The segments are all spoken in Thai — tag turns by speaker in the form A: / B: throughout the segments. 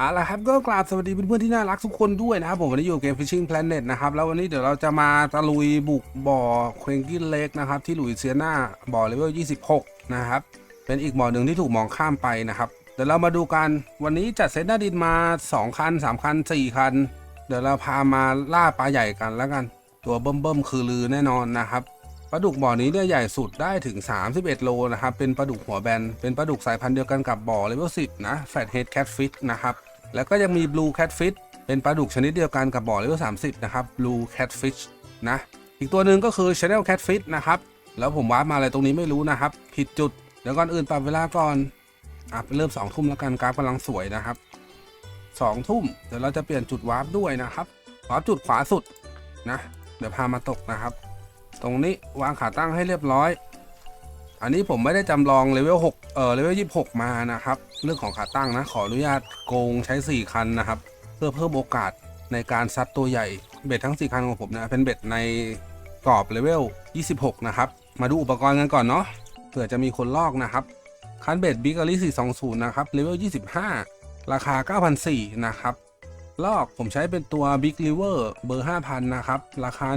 A: เอาละครับก็กราบสวัสดีเพื่อนๆที่น่ารักทุกคนด้วยนะครับผมวันนี้อยู่เกม Fishing Planet นะครับแล้ววันนี้เดี๋ยวเราจะมาตะลุยบุกบ่อเควนกินเล็กนะครับที่หลุยเซียนาบ่อเลเวล 26 นะครับ เป็นอีกบ่อหนึ่งที่ถูกมองข้ามไปนะครับเดี๋ยวเรามาดูกันวันนี้จัดเซตหน้าดินมา 2 คัน 3 คัน 4 คัน เดี๋ยวเราพามาล่าปลาใหญ่กันแล้วกัน ตัวเบิ่มๆคือลือแน่นอนนะครับปลาดุกบ่อนี้เนี่ยใหญ่สุดได้ถึง 31 โลนะครับเป็นปลาดุกหัวแบนเป็นปลาดุกสายพันธุ์เดียวกันกับบ่อเลเวล10นะ Fathead Catfish นะครับ แล้วก็ยังมี Blue Catfish เป็นปลาดุกชนิดเดียวกันกับบ่อเลเวล30 นะครับ Blue Catfish นะ อีกตัวหนึ่งก็คือ Channel Catfish นะครับ แล้วผมวาร์ปมาอะไรตรงนี้ไม่รู้นะครับ ผิดจุด เดี๋ยวก่อนอื่นปรับเวลาก่อนอะเริ่ม2ทุ่มแล้วกันกราฟกำลังสวยนะครับ2ทุ่มเดี๋ยวเราจะเปลี่ยนจุดวาร์ปด้วยนะครับวาร์ปจุดขวาสุดนะ เดี๋ยวพามาตกนะครับ ตรงนี้วางขาตั้งให้เรียบร้อย อันนี้ผมไม่ได้จำลองเลเวล6เอ่อเลเวล26 มานะครับ เรื่องของขาตั้งนะ ขออนุญาตโกงใช้ 4 คันนะครับ เพื่อเพิ่มโอกาสในการซัดตัวใหญ่ เบ็ดทั้ง 4 คันของผมนะ เป็นเบ็ดในกรอบเลเวล26 นะครับ มาดูอุปกรณ์กันก่อนเนาะเผื่อจะมีคนลอกนะครับ คันเบ็ดบิ๊กอลี่420 นะครับเลเวล25 ราคา9,400นะครับ ลอกผมใช้เป็นตัว Big River เบอร์ 5,000 นะครับ ราคา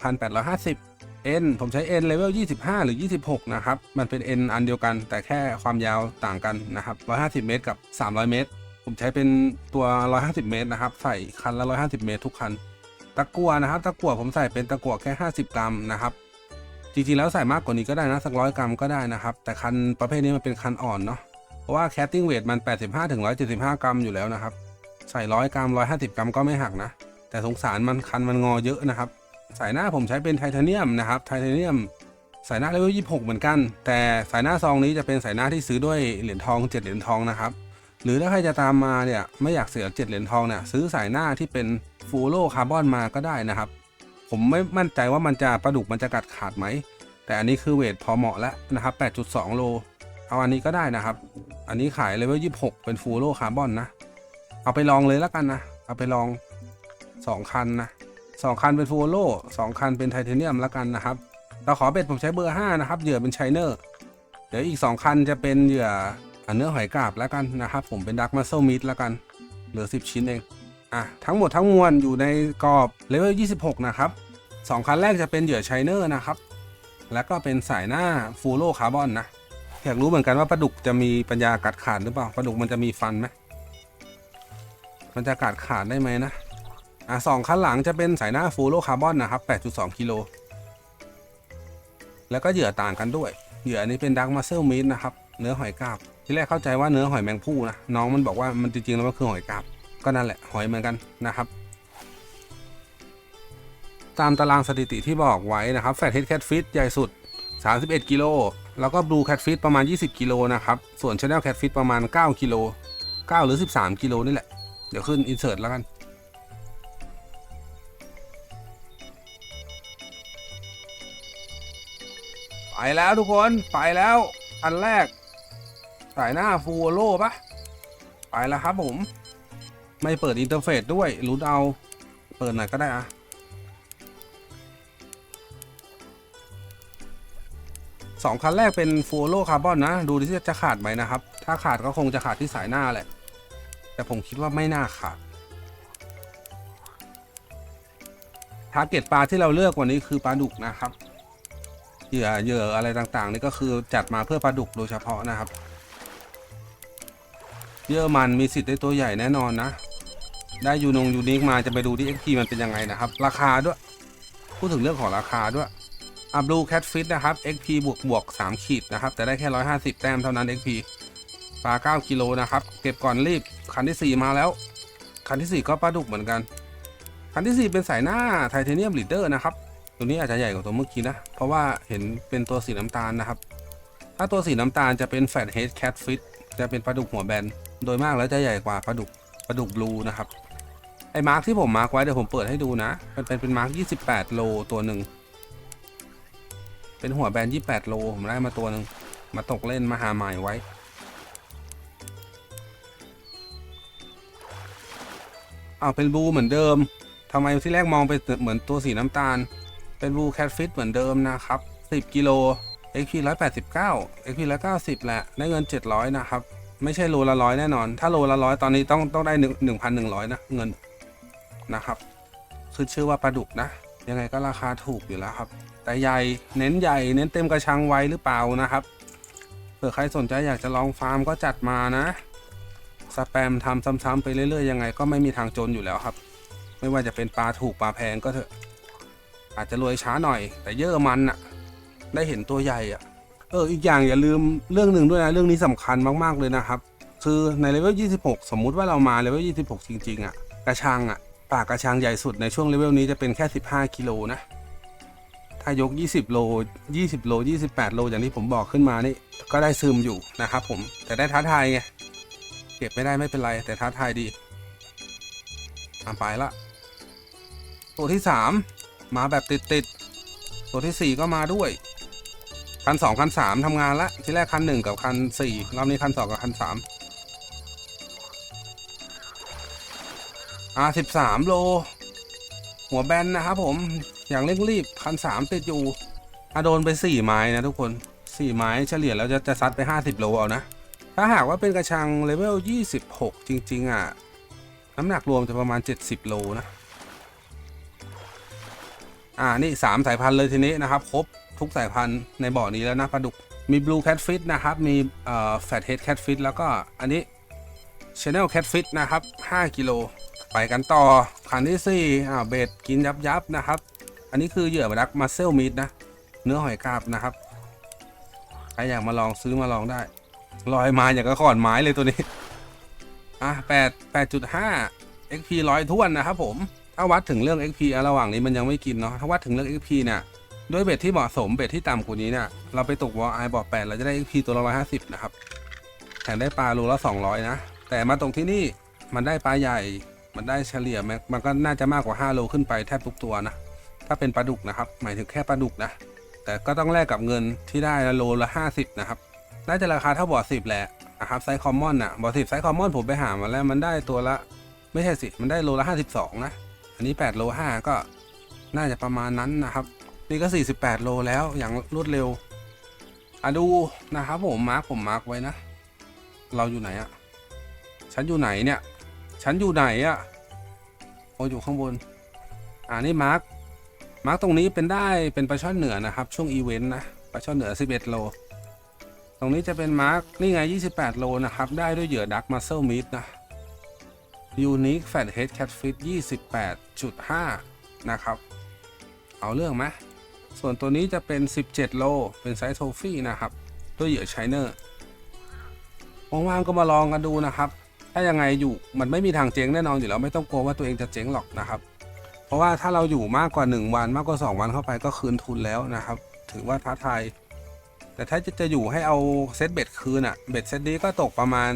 A: 11,850 N ผมใช้ N level 25 หรือ 26 นะครับ มันเป็น N อันเดียวกัน แต่แค่ความยาวต่างกันนะครับ 150 เมตรกับ 300 เมตร ผมใช้เป็นตัว 150 เมตรนะครับ ใส่คันละ 150 เมตรทุกคัน ตะกั่วนะครับ ตะกั่วผมใส่เป็นตะกั่วแค่ 50 กรัมนะครับ จริงๆ แล้วใส่มากกว่านี้ก็ได้นะ สักร้อยกรัมก็ได้นะครับ แต่คันประเภทนี้มันเป็นคันอ่อนเนาะ เพราะว่า casting weight มัน 85ถึง175 กรัมอยู่แล้วนะครับ ใส่ร้อยกรัมร้อยห้าสิบกรัมก็ไม่หักนะ แต่สงสารมันคันมันงอเยอะนะครับ สายหน้าผมใช้เป็นไทเทเนียมนะครับไทเทเนียมสายหน้าเลเวลยี่หกเหมือนกัน แต่สายหน้าซองนี้จะเป็นสายหน้าที่ซื้อด้วยเหรียญทองเจ็ดเหรียญทองนะครับ หรือถ้าใครจะตามมาเนี่ยไม่อยากเสียเจ็ดเหรียญทองเนี่ยซื้อสายหน้าที่เป็นฟูโรคาร์บอนมาก็ได้นะครับ ผมไม่มั่นใจว่ามันจะปลาดุกมันจะกัดขาดไหม แต่อันนี้คือเวทพอเหมาะแล้วนะครับ 8.2 โล เอาอันนี้ก็ได้นะครับ อันนี้ขายเลเวล26 เป็นฟูโรคาร์บอนนะ เอาไปลองเลยแล้วกันนะ เอาไปลอง 2 คันนะ สองคันเป็นฟูโรสองคันเป็นไทเทเนียมล้วกันนะครับเราขอเบ็ดผมใช้เบอร์5นะครับเหยื่อเป็นไชเนอร์เดี๋ยวอีก2คันจะเป็นเหยื่อเนื้อหอยกาบล้วกันนะครับ ผมเป็นดักมาโซลมิดล้วกัน เหลือ10ชิ้นเองอะทั้งหมดทั้งมวลอยู่ในกรอบเลเวล26นะครับ2คันแรกจะเป็นเหยื่อไชเนอร์นะครับแล้วก็เป็นสายหน้าฟูโรคาร์บอนนะอยากรู้เหมือนกันว่าปลาดุกจะมีปัญญากัดขาดหรือเปล่าปลาดุกมันจะมีฟันไหมมันจะกัดขาดได้ไหมนะ อะสองคันหลังจะเป็นสายหน้าฟูโรคาร์บอนนะครับ 8.2 กิโล แล้วก็เหยื่อต่างกันด้วย เหยื่ออันนี้เป็นดักมาเซลมิดนะครับ เนื้อหอยกาบ ที่แรกเข้าใจว่าเนื้อหอยแมงผู้นะ น้องมันบอกว่ามันจริงๆแล้วมันคือหอยกาบ ก็นั่นแหละหอยเหมือนกันนะครับตามตารางสถิติที่บอกไว้นะครับแฟตเฮดแคทฟิตใหญ่สุด 31 กิโล แล้วก็บลูแคทฟิตประมาณ 20 กิโลนะครับ ส่วนช n แนลแคทฟิตประมาณ 9 กิโล 9 หรือ 13 กิโลนี่แหละ เดี๋ยวขึ้นอินเสิร์ตแล้วกัน ไปแล้วทุกคนไปแล้วอันแรกสายหน้าฟูโลปะไปแล้วครับผม ไม่เปิดอินเทอร์เฟซด้วยรูดเอาเปิดหน่อยก็ได้อะสองคันแรกเป็นฟูโลคาร์บอนนะ ดูที่จะขาดไหมนะครับ ถ้าขาดก็คงจะขาดที่สายหน้าแหละ แต่ผมคิดว่าไม่น่าขาดทาร์เก็ตปลาที่เราเลือกวันนี้คือปลาดุกนะครับ เหยื่อเหยื่ออะไรต่างๆ นี่ก็คือจัดมาเพื่อปลาดุกโดยเฉพาะนะครับเยอรมันมีสิทธิ์ได้ตัวใหญ่แน่นอนนะ ได้ยูนงยูนิคมาจะไปดูที่ XP มันเป็นยังไงนะครับ ราคาด้วย พูดถึงเรื่องของราคาด้วยอับลูแคทฟิตนะครับ XP บวกบวก3ขีดนะครับ แต่ได้แค่ 150 แต้มเท่านั้น XP ปลา 9 กิโลนะครับ เก็บก่อนรีบ คันที่ 4 มาแล้ว คันที่ 4 ก็ปลาดุกเหมือนกัน คันที่ 4 เป็นสายหน้าไทเทเนียมลีดเดอร์นะครับ ตัวนี้อาจจะใหญ่กว่าตัวเมื่อกี้นะ เพราะว่าเห็นเป็นตัวสีน้ำตาลนะครับ ถ้าตัวสีน้ำตาลจะเป็นแฟตเฮดแคทฟิตจะเป็นปลาดุกหัวแบน โดยมากแล้วจะใหญ่กว่าปลาดุกปลาดุกบลูนะครับไอ้มาร์กที่ผมมาร์กไว้เดี๋ยวผมเปิดให้ดูนะ มันเป็นเป็นมาร์ก28 โลตัวหนึ่งเป็นหัวแบน 28 โลผมได้มาตัวหนึ่งมาตกเล่นมาหาใหม่ไว้เอาเป็นบลูเหมือนเดิมทำไมที่แรกมองไปเหมือนตัวสีน้ำตาล เป็นบูแคทฟิตเหมือนเดิมนะครับ 10 กิโล XP 189 XP 190 แหละ ได้เงิน 700 นะครับ ไม่ใช่โลละร้อยแน่นอน ถ้าโลละร้อยตอนนี้ต้องต้องได้หนึ่งหนึ่งพันหนึ่งร้อยนะ เงินนะครับคือชื่อว่าปลาดุกนะ ยังไงก็ราคาถูกอยู่แล้วครับ แต่ใหญ่เน้นใหญ่เน้นเต็มกระชังไว้หรือเปล่านะครับเผื่อใครสนใจอยากจะลองฟาร์มก็จัดมานะสแปมทำซ้ำๆไปเรื่อยๆยังไงก็ไม่มีทางจนอยู่แล้วครับ ไม่ว่าจะเป็นปลาถูกปลาแพงก็เถอะ อาจจะรวยช้าหน่อย แต่เยอะมันอะได้เห็นตัวใหญ่อะเอออีกอย่างอย่าลืมเรื่องหนึ่งด้วยนะเรื่องนี้สำคัญมากๆเลยนะครับ คือในเลเวล26 สมมุติว่าเรามาเลเวล26 จริง ๆอะกระชังอะปากกระชังใหญ่สุดในช่วงเลเวลนี้จะเป็นแค่ 15 กิโลนะถ้ายก 20 โล 20 โล 28 โล อย่างที่ผมบอกขึ้นมานี่ ก็ได้ซึมอยู่นะครับผม แต่ได้ท้าทายไง เก็บไม่ได้ไม่เป็นไร แต่ท้าทายดีตามไปละ ตัวที่ 3 มาแบบติดๆตัวทีสี่ 4 ก็มาด้วยคัน2คัน3ทำงานละที่แรกคัน1กับคัน4รอบนี้คัน2กับคัน3อ่า13โล หัวแบนนะครับผมอย่างเร่งรีบคัน3ติดอยู่อาโดนไป4ไม้นะทุกคน4ไม้เฉลี่ยแล้วจะจะซัดไป50โลเอานะ ถ้าหากว่าเป็นกระชังเลเวล26จริง ๆ อะ น้ำหนักรวมจะประมาณ70โลนะ อ่านี่3สายพันธุ์เลยทีนี้นะครับครบทุกสายพันธุ์ในบ่อนี้แล้วนะปลาดุกมี Blue Catfish นะครับ มีเอ่อ Fathead Catfish แล้วก็อันนี้ Channel Catfish นะครับ 5 กิโล ไปกันต่อคันที่ 4อ่าเบ็ดกินยับยับนะครับ อันนี้คือเหยื่อมาดักมัสเซลมีดนะ เนื้อหอยกาบนะครับ ใครอยากมาลองซื้อมาลองได้ ลอยมาอย่างกับขอนไม้เลยตัวนี้ อะ8 8.5 XP ร้อยท้วนนะครับผม ถ้าวัดถึงเรื่อง XP อะระหว่างนี้มันยังไม่กินเนาะถ้าวัดถึงเรื่อง XP เนี่ยด้วยเบ็ดที่เหมาะสมเบ็ดที่ต่ำกว่านี้เนี่ยเราไปตกวอลไอบอก8เราจะได้ XP ตัวละ150นะครับแถมได้ปลาโลละ200นะ แต่มาตรงที่นี่มันได้ปลาใหญ่มันได้เฉลี่ยแม็กมันก็น่าจะมากกว่า5โลขึ้นไปแทบทุกตัวนะถ้าเป็นปลาดุกนะครับ หมายถึงแค่ปลาดุกนะแต่ก็ต้องแลกกับเงินที่ได้ละโลละ50นะครับน่าจะราคาเท่าบ่อ10แหละนะครับไซส์คอมมอนอะบ่อ10ไซส์คอมมอนผมไปหามาแล้วมันได้ตัวละ ไม่ใช่สิมันได้โลละ52นะ อันนี้8โล5ก็น่าจะประมาณนั้นนะครับ นี่ก็ 48 โลแล้วอย่างรวดเร็วอะดูนะครับผมมาร์กผมมาร์กไว้นะ เราอยู่ไหนอะฉันอยู่ไหนเนี่ย ฉันอยู่ไหนอะโอ้อยู่ข้างบน อ่านี่มาร์กมาร์กตรงนี้เป็นได้เป็นปลาช่อนเหนือนะครับ ช่วงอีเวนต์นะปลาช่อนเหนือ 11 โล ตรงนี้จะเป็นมาร์กนี่ไง 28 โลนะครับ ได้ด้วยเหยื่อดักมัสเซลมิดนะ Unique Fathead Catfish 28.5 นะครับ เอาเรื่องไหมส่วนตัวนี้จะเป็น 17 โล เป็นไซส์โทฟี่นะครับ ด้วยเหยื่อไชเนอร์ว่างๆก็มาลองกันดูนะครับ ถ้ายังไงอยู่มันไม่มีทางเจ๊งแน่นอนอยู่แล้วไม่ต้องกลัวว่าตัวเองจะเจ๊งหรอกนะครับ เพราะว่าถ้าเราอยู่มากกว่า 1 วันมากกว่า 2 วันเข้าไปก็คืนทุนแล้วนะครับ ถือว่าท้าทายแต่ถ้าจะจะอยู่ให้เอาเซตเบ็ดคืนอะเบ็ดเซตนี้ก็ตกประมาณ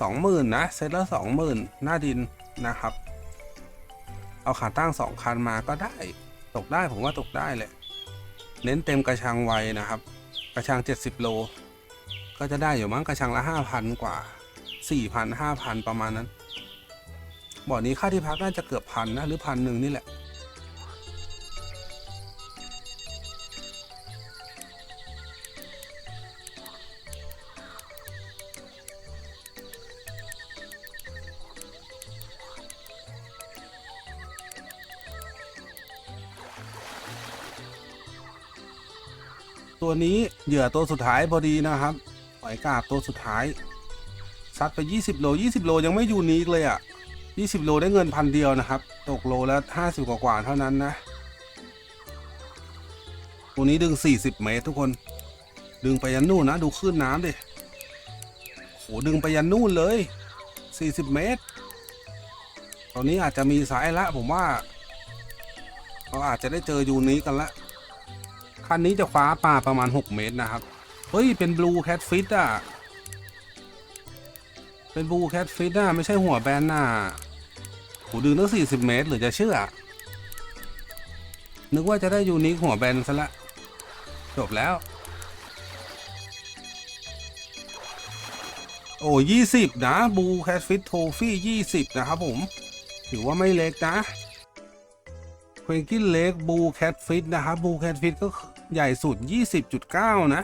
A: 20,000นะ เซตละ20,000หน้าดินนะครับ เอาขาตั้ง2คันมาก็ได้ ตกได้ผมว่าตกได้แหละ เน้นเต็มกระชังไวนะครับ กระชัง 70 โล ก็จะได้อยู่มั้งกระชังละ 5,000 กว่า 4,000 5,000 ประมาณนั้น บ่อนี้ค่าที่พักน่าจะเกือบพันนะหรือพันหนึ่งนี่แหละ ตัวนี้เหยื่อตัวสุดท้ายพอดีนะครับหอยกาบตัวสุดท้ายซัดไป 20 โล 20 โลยังไม่ยูนิคเลยอะ่ะ 20 โลได้เงินพันเดียวนะครับ ตกโลแล้ว50 กว่ากว่าเท่านั้นนะ ตัวนี้ดึง 40 เมตรทุกคน ดึงไปยันนู่นนะ ดูคลื่นน้ำดิโหดึงไปยันนู่นเลย 40 เมตร ตอนนี้อาจจะมีสายละผมว่า เราอาจจะได้เจอยูนิคกันละ คันนี้จะคว้าปลาประมาณ 6 เมตรนะครับ เฮ้ย เป็นบลูแคทฟิตอะ เป็นบลูแคทฟิตอะ ไม่ใช่หัวแบนน่ะหูดึงตั้ง40 เมตร หรือจะเชื่อ นึกว่าจะได้ยูนิคหัวแบนซะละ จบแล้ว โอ้ยี่สิบนะบูแคทฟิตโทฟี่ยี่สิบนะครับผม ถือว่าไม่เล็กนะเควนกินเล็กบูแคทฟิตนะครับบูแคทฟิตก็ ใหญ่สุด 20.9 นะ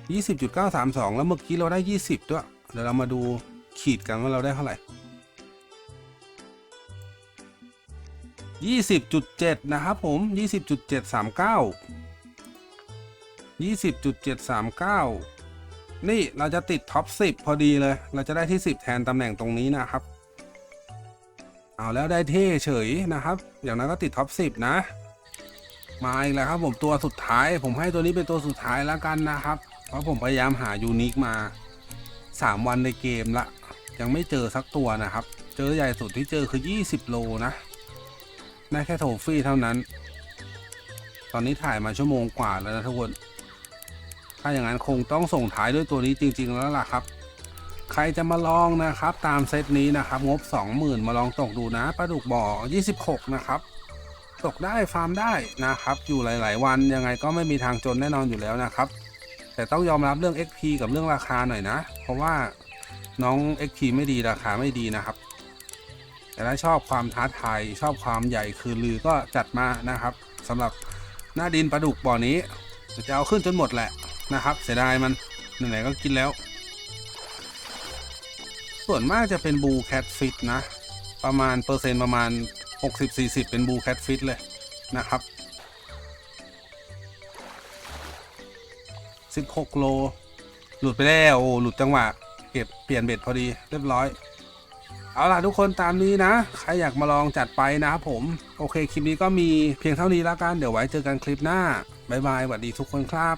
A: 20.932 แล้วเมื่อกี้เราได้ 20 ด้วย เดี๋ยวเรามาดูขีดกันว่าเราได้เท่าไหร่ยี่สิบจุดเจ็ดนะครับผมยี่สิบจุดเจ็ดสามเก้ายี่สิบจุดเจ็ดสามเก้านี่เราจะติดท็อปสิบพอดีเลย เราจะได้ที่สิบแทนตำแหน่งตรงนี้นะครับ เอาแล้วได้เท่เฉยนะครับ อย่างนั้นก็ติดท็อปสิบนะ มาอีกแล้วครับผมตัวสุดท้าย ผมให้ตัวนี้เป็นตัวสุดท้ายแล้วกันนะครับ เพราะผมพยายามหายูนิคมา 3 วันในเกมละ ยังไม่เจอสักตัวนะครับ เจอใหญ่สุดที่เจอคือ 20 โลนะได้แค่โทฟี่เท่านั้น ตอนนี้ถ่ายมาชั่วโมงกว่าแล้วนะทุกคนถ้าอย่างนั้นคงต้องส่งท้ายด้วยตัวนี้จริง ๆ แล้วล่ะครับ ใครจะมาลองนะครับ ตามเซตนี้นะครับ งบ 20,000 มาลองตกดูนะปลาดุกบ่อ 26 นะครับ ตกได้ฟาร์มได้นะครับ อยู่หลาย ๆ วันยังไงก็ไม่มีทางจนแน่นอนอยู่แล้วนะครับ แต่ต้องยอมรับเรื่อง XP กับเรื่องราคาหน่อยนะ เพราะว่าน้อง XP ไม่ดีราคาไม่ดีนะครับ แต่ถ้าชอบความท้าทายชอบความใหญ่คือลือก็จัดมานะครับสำหรับหน้าดินปลาดุกบ่อนี้จะเอาขึ้นจนหมดแหละนะครับ เสียดายมันไหนๆก็กินแล้ว ส่วนมากจะเป็นบูแคทฟิตนะ ประมาณเปอร์เซ็นต์ประมาณ 60-40 เป็นบูแคทฟิตเลยนะครับ 16 โล หลุดไปแล้ว โอ้ หลุดจังหวะ เก็บเปลี่ยนเบ็ดพอดีเรียบร้อย เอาล่ะทุกคนตามนี้นะ ใครอยากมาลองจัดไปนะครับผม โอเค คลิปนี้ก็มีเพียงเท่านี้แล้วกัน เดี๋ยวไว้เจอกันคลิปหน้า บ๊ายบายสวัสดีทุกคนครับ